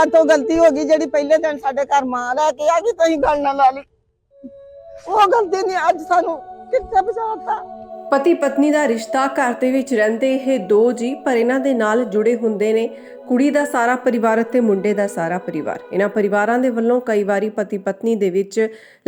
ਹੱਥੋਂ ਗਲਤੀ ਹੋ ਗਈ ਜਿਹੜੀ ਪਹਿਲੇ ਦਿਨ ਸਾਡੇ ਘਰ ਮਾਂ ਲੈ ਕੇ ਆ ਗਈ, ਤੁਸੀਂ ਗੱਲ ਨਾ ਲਾ ਲਈ। ਉਹ ਗਲਤੀ ਨਹੀਂ, ਅੱਜ ਸਾਨੂੰ ਕਿੱਥੇ ਪਹੁੰਚਾਤਾ? ਪਤੀ ਪਤਨੀ ਦਾ ਰਿਸ਼ਤਾ ਘਰ ਦੇ ਵਿੱਚ ਰਹਿੰਦੇ ਇਹ ਦੋ ਜੀ ਪਰ ਇਹਨਾਂ ਦੇ ਨਾਲ ਜੁੜੇ ਹੁੰਦੇ ਨੇ। ਕੁੜੀ ਦਾ ਸਾਰਾ ਪਰਿਵਾਰ ਅਤੇ ਮੁੰਡੇ ਦਾ ਸਾਰਾ ਪਰਿਵਾਰ। ਇਹਨਾਂ ਪਰਿਵਾਰਾਂ ਦੇ ਵੱਲੋਂ ਕਈ ਵਾਰੀ ਪਤੀ ਪਤਨੀ ਦੇ ਵਿੱਚ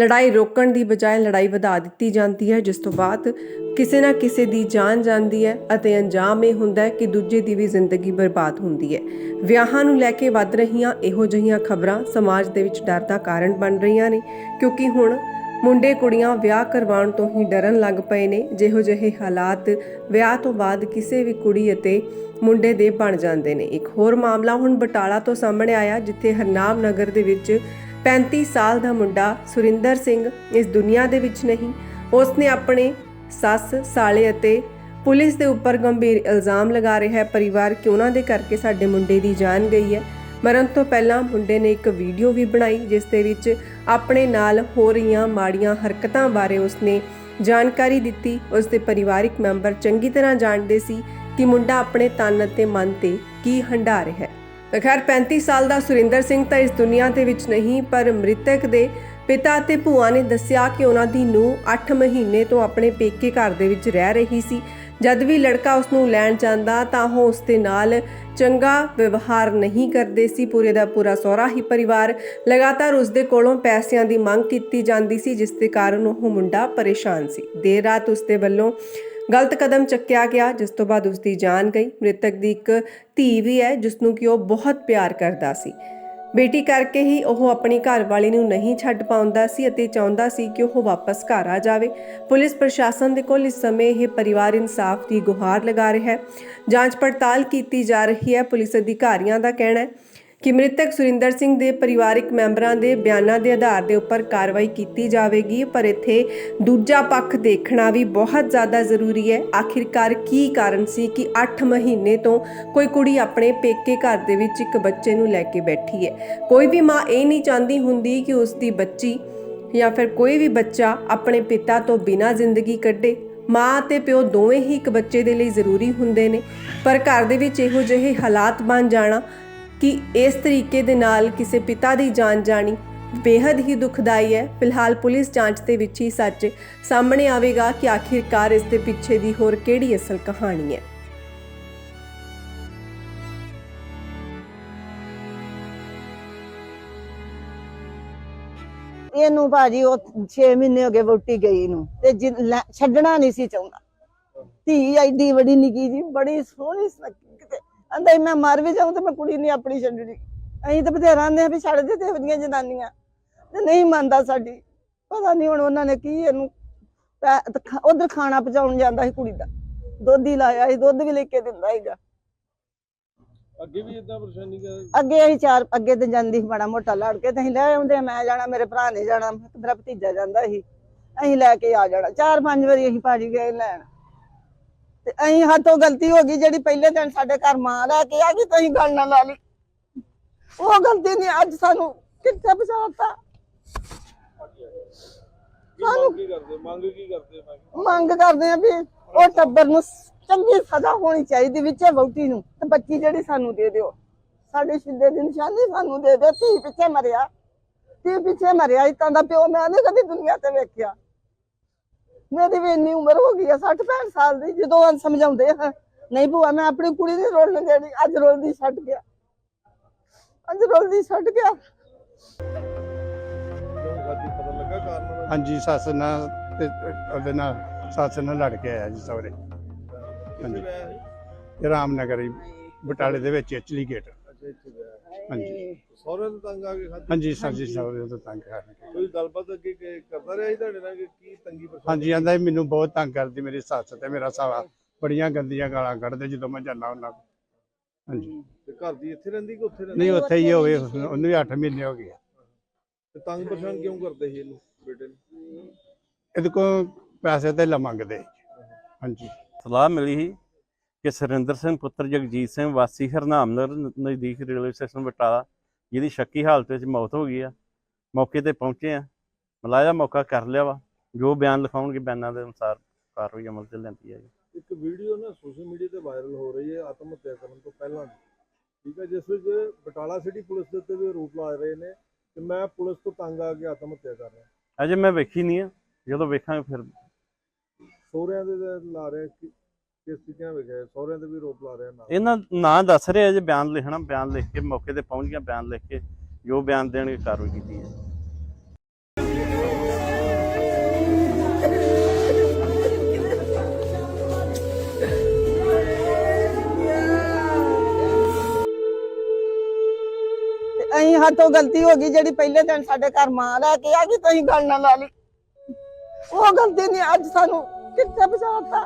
ਲੜਾਈ ਰੋਕਣ ਦੀ ਬਜਾਏ ਲੜਾਈ ਵਧਾ ਦਿੱਤੀ ਜਾਂਦੀ ਹੈ, ਜਿਸ ਤੋਂ ਬਾਅਦ ਕਿਸੇ ਨਾ ਕਿਸੇ ਦੀ ਜਾਨ ਜਾਂਦੀ ਹੈ ਅਤੇ ਅੰਜਾਮ ਇਹ ਹੁੰਦਾ ਹੈ ਕਿ ਦੂਜੇ ਦੀ ਵੀ ਜ਼ਿੰਦਗੀ ਬਰਬਾਦ ਹੁੰਦੀ ਹੈ। ਵਿਆਹਾਂ ਨੂੰ ਲੈ ਕੇ ਵੱਧ ਰਹੀਆਂ ਇਹੋ ਜਿਹੀਆਂ ਖਬਰਾਂ ਸਮਾਜ ਦੇ ਵਿੱਚ ਡਰ ਦਾ ਕਾਰਨ ਬਣ ਰਹੀਆਂ ਨੇ, ਕਿਉਂਕਿ ਹੁਣ ਮੁੰਡੇ ਕੁੜੀਆਂ ਵਿਆਹ ਕਰਵਾਉਣ ਤੋਂ ਹੀ ਡਰਨ ਲੱਗ ਪਏ ਨੇ। ਜਿਹੋ ਜਿਹੇ ਹਾਲਾਤ ਵਿਆਹ ਤੋਂ ਬਾਅਦ ਕਿਸੇ ਵੀ ਕੁੜੀ ਅਤੇ ਮੁੰਡੇ ਦੇ ਬਣ ਜਾਂਦੇ ਨੇ। ਇੱਕ ਹੋਰ ਮਾਮਲਾ ਹੁਣ ਬਟਾਲਾ ਤੋਂ ਸਾਹਮਣੇ ਆਇਆ, ਜਿੱਥੇ ਹਰਨਾਮ ਨਗਰ ਦੇ ਵਿੱਚ 35 ਸਾਲ ਦਾ ਮੁੰਡਾ ਸੁਰਿੰਦਰ ਸਿੰਘ ਇਸ ਦੁਨੀਆ ਦੇ ਵਿੱਚ ਨਹੀਂ ਉਸ ਨੇ ਆਪਣੇ ਸੱਸ, ਸਾਲੇ ਅਤੇ ਪੁਲਿਸ ਦੇ ਉੱਪਰ ਗੰਭੀਰ ਇਲਜ਼ਾਮ ਲਗਾ ਰਿਹਾ ਹੈ। ਪਰਿਵਾਰ ਕਿ ਉਹਨਾਂ ਦੇ ਕਰਕੇ ਸਾਡੇ ਮੁੰਡੇ ਦੀ ਜਾਨ ਗਈ ਹੈ। ਮਰਨ ਤੋਂ ਪਹਿਲਾਂ ਮੁੰਡੇ ਨੇ ਇੱਕ ਵੀਡੀਓ ਵੀ ਬਣਾਈ, ਜਿਸ ਦੇ ਵਿੱਚ ਆਪਣੇ ਨਾਲ ਹੋ ਰਹੀਆਂ ਮਾੜੀਆਂ ਹਰਕਤਾਂ ਬਾਰੇ ਉਸਨੇ ਜਾਣਕਾਰੀ ਦਿੱਤੀ। ਉਸ ਦੇ ਪਰਿਵਾਰਿਕ ਮੈਂਬਰ ਚੰਗੀ ਤਰ੍ਹਾਂ ਜਾਣਦੇ ਸੀ ਕਿ ਮੁੰਡਾ ਆਪਣੇ ਤਨ ਅਤੇ ਮਨ ਤੇ ਕੀ ਹੰਢਾ ਰਿਹਾ ਹੈ। ਤਾਂ ਖੈਰ 35 ਸਾਲ ਦਾ ਸੁਰਿੰਦਰ ਸਿੰਘ ਤਾਂ ਇਸ ਦੁਨੀਆ ਦੇ ਵਿੱਚ ਨਹੀਂ, ਪਰ ਮ੍ਰਿਤਕ ਦੇ ਪਿਤਾ ਅਤੇ ਭੂਆ ਨੇ ਦੱਸਿਆ ਕਿ ਉਹਨਾਂ ਦੀ ਨੂੰਹ 8 ਮਹੀਨੇ ਤੋਂ ਆਪਣੇ ਪੇਕੇ ਘਰ ਦੇ ਵਿੱਚ ਰਹਿ ਰਹੀ ਸੀ। ਜਦ ਵੀ ਲੜਕਾ ਉਸ ਨੂੰ ਲੈਣ ਜਾਂਦਾ ਤਾਂ ਉਹ ਉਸ ਦੇ ਨਾਲ ਚੰਗਾ ਵਿਵਹਾਰ ਨਹੀਂ ਕਰਦੇ ਸੀ। ਪੂਰੇ ਦਾ ਪੂਰਾ ਸਹੁਰਾ ਹੀ ਪਰਿਵਾਰ ਲਗਾਤਾਰ ਉਸ ਦੇ ਕੋਲੋਂ ਪੈਸਿਆਂ ਦੀ ਮੰਗ ਕੀਤੀ ਜਾਂਦੀ ਸੀ, ਜਿਸ ਦੇ ਕਾਰਨ ਉਹ ਮੁੰਡਾ ਪਰੇਸ਼ਾਨ ਸੀ। ਦੇਰ ਰਾਤ ਉਸ ਦੇ ਵੱਲੋਂ ਗਲਤ ਕਦਮ ਚੱਕਿਆ ਗਿਆ, ਜਿਸ ਤੋਂ ਬਾਅਦ ਉਸ ਦੀ ਜਾਨ ਗਈ। ਮ੍ਰਿਤਕ ਦੀ ਇੱਕ ਧੀ ਵੀ ਹੈ ਜਿਸ ਨੂੰ ਕਿ ਉਹ ਬਹੁਤ ਪਿਆਰ ਕਰਦਾ ਸੀ। ਬੇਟੀ ਕਰਕੇ ਹੀ ਉਹ ਆਪਣੀ ਘਰਵਾਲੀ ਨੂੰ ਨਹੀਂ ਛੱਡ ਪਾਉਂਦਾ ਸੀ ਅਤੇ ਚਾਹੁੰਦਾ ਸੀ ਕਿ ਉਹ ਵਾਪਸ ਘਰ ਆ ਜਾਵੇ। ਪੁਲਿਸ ਪ੍ਰਸ਼ਾਸਨ ਦੇ ਕੋਲ ਇਸ ਸਮੇਂ ਇਹ ਪਰਿਵਾਰ ਇਨਸਾਫ ਦੀ ਗੁਹਾਰ ਲਗਾ ਰਿਹਾ ਹੈ। ਜਾਂਚ ਪੜਤਾਲ ਕੀਤੀ ਜਾ ਰਹੀ ਹੈ। ਪੁਲਿਸ ਅਧਿਕਾਰੀਆਂ ਦਾ ਕਹਿਣਾ ਹੈ ਕਿ ਮ੍ਰਿਤਕ ਸੁਰਿੰਦਰ ਸਿੰਘ ਦੇ ਪਰਿਵਾਰਕ ਮੈਂਬਰਾਂ ਦੇ ਬਿਆਨਾਂ ਦੇ ਆਧਾਰ ਦੇ ਉੱਪਰ ਕਾਰਵਾਈ ਕੀਤੀ ਜਾਵੇਗੀ, ਪਰ ਇੱਥੇ ਦੂਜਾ ਪੱਖ ਦੇਖਣਾ ਵੀ ਬਹੁਤ ਜ਼ਿਆਦਾ ਜ਼ਰੂਰੀ ਹੈ। ਆਖਿਰਕਾਰ ਕੀ ਕਾਰਨ ਸੀ ਕਿ 8 ਮਹੀਨੇ ਤੋਂ ਕੋਈ ਕੁੜੀ ਆਪਣੇ ਪੇਕੇ ਘਰ ਦੇ ਵਿੱਚ ਇੱਕ ਬੱਚੇ ਨੂੰ ਲੈ ਕੇ ਬੈਠੀ ਹੈ? ਕੋਈ ਵੀ ਮਾਂ ਇਹ ਨਹੀਂ ਚਾਹੁੰਦੀ ਹੁੰਦੀ ਕਿ ਉਸ ਦੀ ਬੱਚੀ ਜਾਂ ਫਿਰ ਕੋਈ ਵੀ ਬੱਚਾ ਆਪਣੇ ਪਿਤਾ ਤੋਂ ਬਿਨਾਂ ਜ਼ਿੰਦਗੀ ਕੱਢੇ। ਮਾਂ ਤੇ ਪਿਓ ਦੋਵੇਂ ਹੀ ਇੱਕ ਬੱਚੇ ਦੇ ਲਈ ਜ਼ਰੂਰੀ ਹੁੰਦੇ ਨੇ, ਪਰ ਘਰ ਦੇ ਵਿੱਚ ਇਹੋ ਜਿਹੇ ਹਾਲਾਤ ਬਣ ਜਾਣਾ ਕਿ ਇਸ ਤਰੀਕੇ ਦੇ ਨਾਲ ਕਿਸੇ ਪਿਤਾ ਦੀ ਜਾਨ ਜਾਣੀ ਬੇहद ਹੀ ਦੁਖਦਾਈ ਹੈ। ਫਿਲਹਾਲ ਪੁਲਿਸ ਜਾਂਚ ਦੇ ਵਿੱਚ ਹੀ ਸੱਚ ਸਾਹਮਣੇ ਆਵੇਗਾ ਕਿ ਆਖਿਰਕਾਰ ਇਸ ਦੇ ਪਿੱਛੇ ਦੀ ਹੋਰ ਕਿਹੜੀ ਅਸਲ ਕਹਾਣੀ ਹੈ। ਇਹਨੂੰ ਭਾਜੀ ਉਹ 6 ਮਹੀਨੇ ਹੋ ਗਏ ਵੋਟੀ ਗਈ ਨੂੰ ਤੇ ਜਿ- ਲੈ- ਛੱਡਣਾ ਨਹੀਂ ਸੀ ਚਾਹੁੰਦਾ। ਧੀ ਐਡੀ ਬੜੀ ਨਿੱਕੀ ਜੀ ਬੜੀ ਸੋਹਣੀ ਅੰਦਰ ਮੈਂ ਮਰ ਵੀ ਜਾਊਂ ਤੇ ਮੈਂ ਕੁੜੀ ਨਹੀਂ ਆਪਣੀ ਛੱਡਣੀ ਅਸੀਂ ਤਾਂ ਬਥੇਰਾ ਆਂਦੇ ਆ ਵੀ ਛੱਡ ਦੇ ਤੇ ਵਧੀਆਂ ਜਨਾਨੀਆਂ। ਤੇ ਨਹੀਂ ਮੰਨਦਾ ਸਾਡੀ। ਪਤਾ ਨਹੀਂ ਹੁਣ ਉਹਨਾਂ ਨੇ ਕੀ ਇਹਨੂੰ ਉਧਰ ਖਾਣਾ ਪਹੁੰਚਾਉਣ ਜਾਂਦਾ ਸੀ ਕੁੜੀ ਦਾ। ਦੁੱਧ ਹੀ ਲਾਇਆ ਸੀ ਦੁੱਧ ਵੀ ਲੈ ਕੇ ਦਿੰਦਾ ਸੀਗਾ। ਅੱਗੇ ਵੀ ਇਦਾਂ ਪਰੇਸ਼ਾਨੀ ਕਰ ਅੱਗੇ ਅਸੀਂ ਚਾਰ ਅੱਗੇ ਤੇ ਜਾਂਦੀ ਸੀ ਮਾੜਾ ਮੋਟਾ ਲੜ ਕੇ ਤੇ ਅਸੀਂ ਲੈ ਆਉਂਦੇ ਮੈਂ ਜਾਣਾ ਮੇਰੇ ਭਰਾ ਨੇ ਜਾਣਾ ਮੇਰਾ ਭਤੀਜਾ ਜਾਂਦਾ ਸੀ। ਅਸੀਂ ਲੈ ਕੇ ਆ ਜਾਣਾ। ਚਾਰ ਪੰਜ ਵਾਰੀ ਅਸੀਂ ਭਾਜੀ ਗਏ ਲੈਣ। ਤੇ ਅਸੀਂ ਹੱਥੋਂ ਗਲਤੀ ਹੋ ਗਈ ਜਿਹੜੀ ਪਹਿਲੇ ਦਿਨ ਸਾਡੇ ਘਰ ਮਾਂ ਲੈ ਕੇ ਆ ਗਈ ਤੁਸੀਂ ਗੱਲ ਨਾ ਲਾ ਲਈ। ਉਹ ਗਲਤੀ ਨਹੀਂ ਅੱਜ ਸਾਨੂੰ ਕਿੱਥੇ ਪਹੁੰਚਾਤਾ ਕੀ ਮੰਗ ਕੀ ਕਰਦੇ? ਮੰਗ ਕੀ ਕਰਦੇ ਮੰਗ ਮੰਗ ਕਰਦੇ ਆ ਵੀ ਉਹ ਟੱਬਰ ਨੂੰ ਚੰਗੀ ਸਜ਼ਾ ਹੋਣੀ ਚਾਹੀਦੀ ਵਿੱਚੇ ਵਹੁਟੀ ਨੂੰ ਤੇ ਬੱਚੀ ਜਿਹੜੀ ਸਾਨੂੰ ਦੇ ਦਿਓ। ਸਾਡੇ ਸ਼ਿੰਦੇ ਦੀ ਨਿਸ਼ਾਨੀ ਸਾਨੂੰ ਦੇ ਦਿਓ ਧੀ ਪਿੱਛੇ ਮਰਿਆ। ਧੀ ਪਿੱਛੇ ਮਰਿਆ ਇਤਾਂ ਦਾ ਪਿਓ ਮੈਂ ਨਹੀਂ ਕਦੀ ਦੁਨੀਆ ਤੇ ਵੇਖਿਆ। ਮੇਰੀ ਵੀ ਇੰਨੀ ਉਮਰ ਹੋ ਗਈ ਆ 60 65 ਸਾਲ ਦੀ ਜਦੋਂ ਉਹ ਸਮਝਾਉਂਦੇ ਆ ਨਹੀਂ ਭੂਆ ਮੈਂ ਆਪਣੀ ਕੁੜੀ ਦੀ ਰੋਲਣ ਦੇਣੀ ਅੱਜ ਰੋਲਦੀ ਛੱਡ ਗਿਆ। ਅੱਜ ਰੋਲਦੀ ਛੱਡ ਗਿਆ। ਹਾਂਜੀ ਸੱਸ ਨਾਲ ਤੇ ਉਹਦੇ ਨਾਲ ਸੱਸ ਨਾਲ ਲੜ ਕੇ ਆਇਆ ਜੀ ਸਹੁਰੇ। ਹਾਂਜੀ। ਰਾਮਨਗਰ ਹੀ ਬਟਾਲੇ ਦੇ ਵਿੱਚ ਇਚਲੀ ਗੇਟ। ਹਾਂਜੀ। ਸਹੁਰੇ ਤੋਂ ਤੰਗ ਆ ਕੇ ਖਾਧੀ? ਹਾਂਜੀ ਸਾਜੀ ਸਹੁਰੇ ਤੋਂ ਤੰਗ ਕਰਕੇ ਕੋਈ ਗੱਲਬਾਤ ਅੱਗੇ ਕਿ- ਕਰਦਾ ਰਿਹਾ ਸੀ ਤੁਹਾਡੇ ਨਾਲ ਕਿ ਕੀ ਤੰਗੀ ਪਰੇਸ਼ਾਨੀ? ਹਾਂਜੀ ਆਂਦਾ ਮੈਨੂੰ ਬਹੁਤ ਤੰਗ ਕਰਦੀ ਮੇਰੀ ਸੱਸ ਤੇ ਮੇਰਾ ਸਾਲਾ। ਬੜੀਆਂ ਗੰਦੀਆਂ ਗਾਲਾਂ ਕੱਢਦੇ ਜਦੋਂ ਮੈਂ ਜਾਂਦਾ ਉਹਨਾਂ ਕੋਲ ਹਾਂਜੀ। ਤੇ ਘਰ ਦੀ ਇੱਥੇ ਰਹਿੰਦੀ ਕਿ ਉੱਥੇ ਰਹਿੰਦੀ? ਨਹੀਂ ਉੱਥੇ ਹੀ ਹੋਵੇ ਉਹਨੂੰ ਵੀ 8 ਮਹੀਨੇ ਹੋ ਗਏ ਆ। ਤੇ ਤੰਗ ਪਰੇਸ਼ਾਨ ਕਿਉਂ ਕਰਦੇ ਸੀ ਇਹਨੂੰ ਬੇਟੇ ਨੂੰ? ਇਹਦੇ ਕੋਲ ਪੈਸੇ ਤੇ ਮੰਗਦੇ ਹਾਂਜੀ। ਸਲਾਹ ਮਿਲੀ ਸੀ। ਕਿ ਸੁਰਿੰਦਰ ਸਿੰਘ ਪੁੱਤਰ ਜਗਜੀਤ ਸਿੰਘ ਵਾਸੀ ਹਰਨਾਮਨਗਰ ਨਜ਼ਦੀਕ ਰੇਲਵੇ ਸਟੇਸ਼ਨ ਬਟਾਲਾ ਜਿਹਦੀ ਸ਼ੱਕੀ ਹਾਲਤ ਵਿੱਚ ਮੌਤ ਹੋ ਗਈ ਆ। ਮੌਕੇ ਤੇ ਪਹੁੰਚੇ ਆ। ਮਲਾਇਆ ਮੌਕਾ ਕਰ ਲਿਆ ਵਾ। ਜੋ ਬਿਆਨ ਲਿਖਾਉਣਗੇ ਬਿਆਨਾਂ ਦੇ ਅਨੁਸਾਰ ਕਾਰਵਾਈ ਅਮਲ ਚ ਲੈਂਦੀ ਹੈ ਇੱਕ ਵੀਡੀਓ ਨਾ ਸੋਸ਼ਲ ਮੀਡੀਆ ਤੇ ਵਾਇਰਲ ਹੋ ਰਹੀ ਹੈ ਆਤਮ ਹੱਤਿਆ ਕਰਨ ਤੋਂ ਪਹਿਲਾਂ। ਠੀਕ ਹੈ ਜਿਸ ਵਿੱਚ ਬਟਾਲਾ ਸਿਟੀ ਪੁਲਿਸ ਦੇ ਉੱਤੇ ਵੀ ਆਰੋਪ ਲਾ ਰਹੇ ਨੇ ਕਿ ਮੈਂ ਪੁਲਿਸ ਤੋਂ ਤੰਗ ਆ ਕੇ ਆਤਮ ਹੱਤਿਆ ਕਰ ਰਿਹਾ। ਅਜੇ ਮੈਂ ਵੇਖੀ ਨਹੀਂ ਆ। ਜਦੋਂ ਵੇਖਾਂਗੇ ਫਿਰ। ਸਹੁਰਿਆਂ ਦੇ ਲਾ ਰਹੇ ਕਿ ਕਿਸ ਸਹੁਰਿਆਂ ਵੀ ਲਾ ਰਹੇ ਇਹਨਾਂ ਨਾਂ ਦੱਸ ਰਹੇ ਆ ਜੇ ਬਿਆਨ ਲਿਖਣਾ ਬਿਆਨ ਲਿਖ ਕੇ ਮੌਕੇ ਤੇ ਪਹੁੰਚ ਗਿਆ ਬਿਆਨ ਲਿਖ ਕੇ ਜੋ ਬਿਆਨ ਦੇਣਗੇ ਕਾਰਵਾਈ ਕੀਤੀ ਹੈ ਤੇ ਅਸੀਂ ਹੱਥੋਂ ਗਲਤੀ ਹੋ ਗਈ ਜਿਹੜੀ ਪਹਿਲੇ ਦਿਨ ਸਾਡੇ ਘਰ ਮਾਂ ਲੈ ਕੇ ਆ ਗਈ ਤੁਸੀਂ ਗੱਲ ਨਾ ਲਾ ਲਈ। ਉਹ ਗਲਤੀ ਨਹੀਂ ਅੱਜ ਸਾਨੂੰ ਕਿੱਥੇ ਬਚਾਤਾ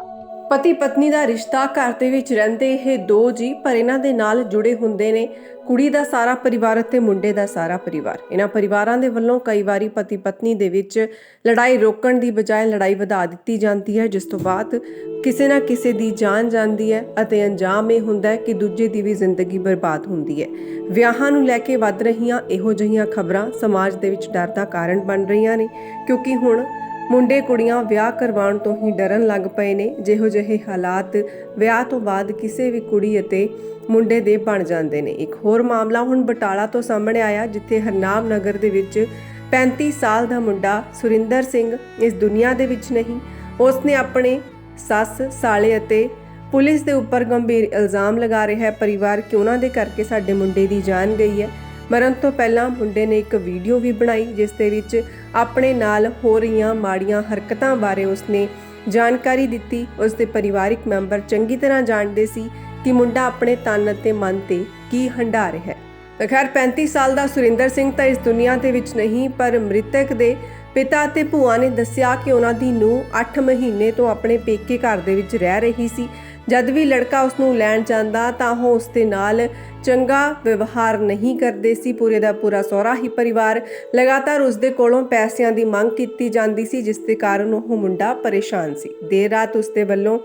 ਪਤੀ ਪਤਨੀ ਦਾ ਰਿਸ਼ਤਾ ਘਰ ਦੇ ਵਿੱਚ ਰਹਿੰਦੇ ਇਹ ਦੋ ਜੀ ਪਰ ਇਹਨਾਂ ਦੇ ਨਾਲ ਜੁੜੇ ਹੁੰਦੇ ਨੇ। ਕੁੜੀ ਦਾ ਸਾਰਾ ਪਰਿਵਾਰ ਅਤੇ ਮੁੰਡੇ ਦਾ ਸਾਰਾ ਪਰਿਵਾਰ। ਇਹਨਾਂ ਪਰਿਵਾਰਾਂ ਦੇ ਵੱਲੋਂ ਕਈ ਵਾਰੀ ਪਤੀ ਪਤਨੀ ਦੇ ਵਿੱਚ ਲੜਾਈ ਰੋਕਣ ਦੀ ਬਜਾਏ ਲੜਾਈ ਵਧਾ ਦਿੱਤੀ ਜਾਂਦੀ ਹੈ, ਜਿਸ ਤੋਂ ਬਾਅਦ ਕਿਸੇ ਨਾ ਕਿਸੇ ਦੀ ਜਾਨ ਜਾਂਦੀ ਹੈ ਅਤੇ ਅੰਜਾਮ ਇਹ ਹੁੰਦਾ ਹੈ ਕਿ ਦੂਜੇ ਦੀ ਵੀ ਜ਼ਿੰਦਗੀ ਬਰਬਾਦ ਹੁੰਦੀ ਹੈ। ਵਿਆਹਾਂ ਨੂੰ ਲੈ ਕੇ ਵੱਧ ਰਹੀਆਂ ਇਹੋ ਜਿਹੀਆਂ ਖਬਰਾਂ ਸਮਾਜ ਦੇ ਵਿੱਚ ਡਰ ਦਾ ਕਾਰਨ ਬਣ ਰਹੀਆਂ ਨੇ, ਕਿਉਂਕਿ ਹੁਣ ਮੁੰਡੇ ਕੁੜੀਆਂ ਵਿਆਹ ਕਰਵਾਉਣ ਤੋਂ ਹੀ ਡਰਨ ਲੱਗ ਪਏ ਨੇ। ਜਿਹੋ ਜਿਹੇ ਹਾਲਾਤ ਵਿਆਹ ਤੋਂ ਬਾਅਦ ਕਿਸੇ ਵੀ ਕੁੜੀ ਅਤੇ ਮੁੰਡੇ ਦੇ ਬਣ ਜਾਂਦੇ ਨੇ। ਇੱਕ ਹੋਰ ਮਾਮਲਾ ਹੁਣ ਬਟਾਲਾ ਤੋਂ ਸਾਹਮਣੇ ਆਇਆ, ਜਿੱਥੇ ਹਰਨਾਮ ਨਗਰ ਦੇ ਵਿੱਚ 35 ਸਾਲ ਦਾ ਮੁੰਡਾ ਸੁਰਿੰਦਰ ਸਿੰਘ ਇਸ ਦੁਨੀਆ ਦੇ ਵਿੱਚ ਨਹੀਂ ਉਸ ਨੇ ਆਪਣੇ ਸੱਸ, ਸਾਲੇ ਅਤੇ ਪੁਲਿਸ ਦੇ ਉੱਪਰ ਗੰਭੀਰ ਇਲਜ਼ਾਮ ਲਗਾ ਰਿਹਾ ਹੈ। ਪਰਿਵਾਰ ਕਿ ਉਹਨਾਂ ਦੇ ਕਰਕੇ ਸਾਡੇ ਮੁੰਡੇ ਦੀ ਜਾਨ ਗਈ ਹੈ। ਮਰਨ ਤੋਂ ਪਹਿਲਾਂ ਮੁੰਡੇ ਨੇ ਇੱਕ ਵੀਡੀਓ ਵੀ ਬਣਾਈ, ਜਿਸ ਦੇ ਵਿੱਚ ਆਪਣੇ ਨਾਲ ਹੋ ਰਹੀਆਂ ਮਾੜੀਆਂ ਹਰਕਤਾਂ ਬਾਰੇ ਉਸਨੇ ਜਾਣਕਾਰੀ ਦਿੱਤੀ। ਉਸ ਦੇ ਪਰਿਵਾਰਿਕ ਮੈਂਬਰ ਚੰਗੀ ਤਰ੍ਹਾਂ ਜਾਣਦੇ ਸੀ ਕਿ ਮੁੰਡਾ ਆਪਣੇ ਤਨ ਅਤੇ ਮਨ ਤੇ ਕੀ ਹੰਢਾ ਰਿਹਾ ਹੈ। ਤਾਂ ਖੈਰ 35 ਸਾਲ ਦਾ ਸੁਰਿੰਦਰ ਸਿੰਘ ਤਾਂ ਇਸ ਦੁਨੀਆ ਦੇ ਵਿੱਚ ਨਹੀਂ, ਪਰ ਮ੍ਰਿਤਕ ਦੇ ਪਿਤਾ ਅਤੇ ਭੂਆ ਨੇ ਦੱਸਿਆ ਕਿ ਉਹਨਾਂ ਦੀ ਨੂੰਹ 8 ਮਹੀਨੇ ਤੋਂ ਆਪਣੇ ਪੇਕੇ ਘਰ ਦੇ ਵਿੱਚ ਰਹਿ ਰਹੀ ਸੀ। ਜਦ ਵੀ ਲੜਕਾ ਉਸ ਨੂੰ ਲੈਣ ਜਾਂਦਾ ਤਾਂ ਉਹ ਉਸ ਦੇ ਨਾਲ ਚੰਗਾ ਵਿਵਹਾਰ ਨਹੀਂ ਕਰਦੇ ਸੀ। ਪੂਰੇ ਦਾ ਪੂਰਾ ਸਹੁਰਾ ਹੀ ਪਰਿਵਾਰ ਲਗਾਤਾਰ ਉਸ ਦੇ ਕੋਲੋਂ ਪੈਸਿਆਂ ਦੀ ਮੰਗ ਕੀਤੀ ਜਾਂਦੀ ਸੀ, ਜਿਸ ਦੇ ਕਾਰਨ ਉਹ ਮੁੰਡਾ ਪਰੇਸ਼ਾਨ ਸੀ। ਦੇਰ ਰਾਤ ਉਸ ਦੇ ਵੱਲੋਂ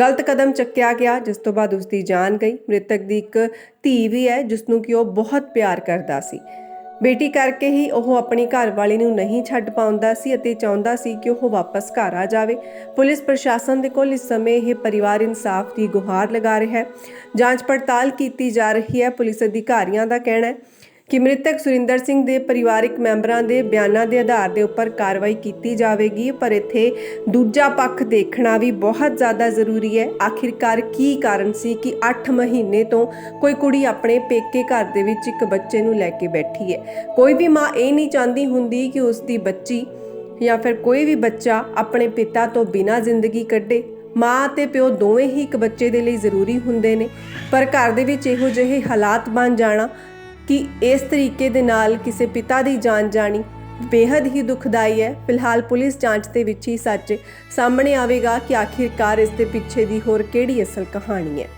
ਗਲਤ ਕਦਮ ਚੱਕਿਆ ਗਿਆ, ਜਿਸ ਤੋਂ ਬਾਅਦ ਉਸ ਦੀ ਜਾਨ ਗਈ। ਮ੍ਰਿਤਕ ਦੀ ਇੱਕ ਧੀ ਵੀ ਹੈ ਜਿਸ ਨੂੰ ਕਿ ਉਹ ਬਹੁਤ ਪਿਆਰ ਕਰਦਾ ਸੀ। ਬੇਟੀ ਕਰਕੇ ਹੀ ਉਹ ਆਪਣੀ ਘਰਵਾਲੀ ਨੂੰ ਨਹੀਂ ਛੱਡ ਪਾਉਂਦਾ ਸੀ ਅਤੇ ਚਾਹੁੰਦਾ ਸੀ ਕਿ ਉਹ ਵਾਪਸ ਘਰ ਆ ਜਾਵੇ। ਪੁਲਿਸ ਪ੍ਰਸ਼ਾਸਨ ਦੇ ਕੋਲ ਇਸ ਸਮੇਂ ਇਹ ਪਰਿਵਾਰ ਇਨਸਾਫ ਦੀ ਗੁਹਾਰ ਲਗਾ ਰਿਹਾ ਹੈ। ਜਾਂਚ ਪੜਤਾਲ ਕੀਤੀ ਜਾ ਰਹੀ ਹੈ। ਪੁਲਿਸ ਅਧਿਕਾਰੀਆਂ ਦਾ ਕਹਿਣਾ ਹੈ ਕਿ ਮ੍ਰਿਤਕ ਸੁਰਿੰਦਰ ਸਿੰਘ ਦੇ ਪਰਿਵਾਰਕ ਮੈਂਬਰਾਂ ਦੇ ਬਿਆਨਾਂ ਦੇ ਆਧਾਰ ਦੇ ਉੱਪਰ ਕਾਰਵਾਈ ਕੀਤੀ ਜਾਵੇਗੀ, ਪਰ ਇੱਥੇ ਦੂਜਾ ਪੱਖ ਦੇਖਣਾ ਵੀ ਬਹੁਤ ਜ਼ਿਆਦਾ ਜ਼ਰੂਰੀ ਹੈ। ਆਖਿਰਕਾਰ ਕੀ ਕਾਰਨ ਸੀ ਕਿ 8 ਮਹੀਨੇ ਤੋਂ ਕੋਈ ਕੁੜੀ ਆਪਣੇ ਪੇਕੇ ਘਰ ਦੇ ਵਿੱਚ ਇੱਕ ਬੱਚੇ ਨੂੰ ਲੈ ਕੇ ਬੈਠੀ ਹੈ? ਕੋਈ ਵੀ ਮਾਂ ਇਹ ਨਹੀਂ ਚਾਹੁੰਦੀ ਹੁੰਦੀ ਕਿ ਉਸ ਦੀ ਬੱਚੀ ਜਾਂ ਫਿਰ ਕੋਈ ਵੀ ਬੱਚਾ ਆਪਣੇ ਪਿਤਾ ਤੋਂ ਬਿਨਾਂ ਜ਼ਿੰਦਗੀ ਕੱਢੇ। ਮਾਂ ਤੇ ਪਿਓ ਦੋਵੇਂ ਹੀ ਇੱਕ ਬੱਚੇ ਦੇ ਲਈ ਜ਼ਰੂਰੀ ਹੁੰਦੇ ਨੇ। ਪਰ ਘਰ ਦੇ ਵਿੱਚ ਇਹੋ ਜਿਹੇ ਹਾਲਾਤ ਬਣ ਜਾਣਾ ਕਿ ਇਸ ਤਰੀਕੇ ਦੇ ਨਾਲ ਕਿਸੇ ਪਿਤਾ ਦੀ ਜਾਨ ਜਾਣੀ ਬੇहद ਹੀ ਦੁਖਦਾਈ ਹੈ। ਫਿਲਹਾਲ ਪੁਲਿਸ ਜਾਂਚ ਦੇ ਵਿੱਚ ਹੀ ਸੱਚ ਸਾਹਮਣੇ ਆਵੇਗਾ ਕਿ ਆਖਿਰਕਾਰ ਇਸ ਦੇ ਪਿੱਛੇ ਦੀ ਹੋਰ ਕਿਹੜੀ ਅਸਲ ਕਹਾਣੀ ਹੈ।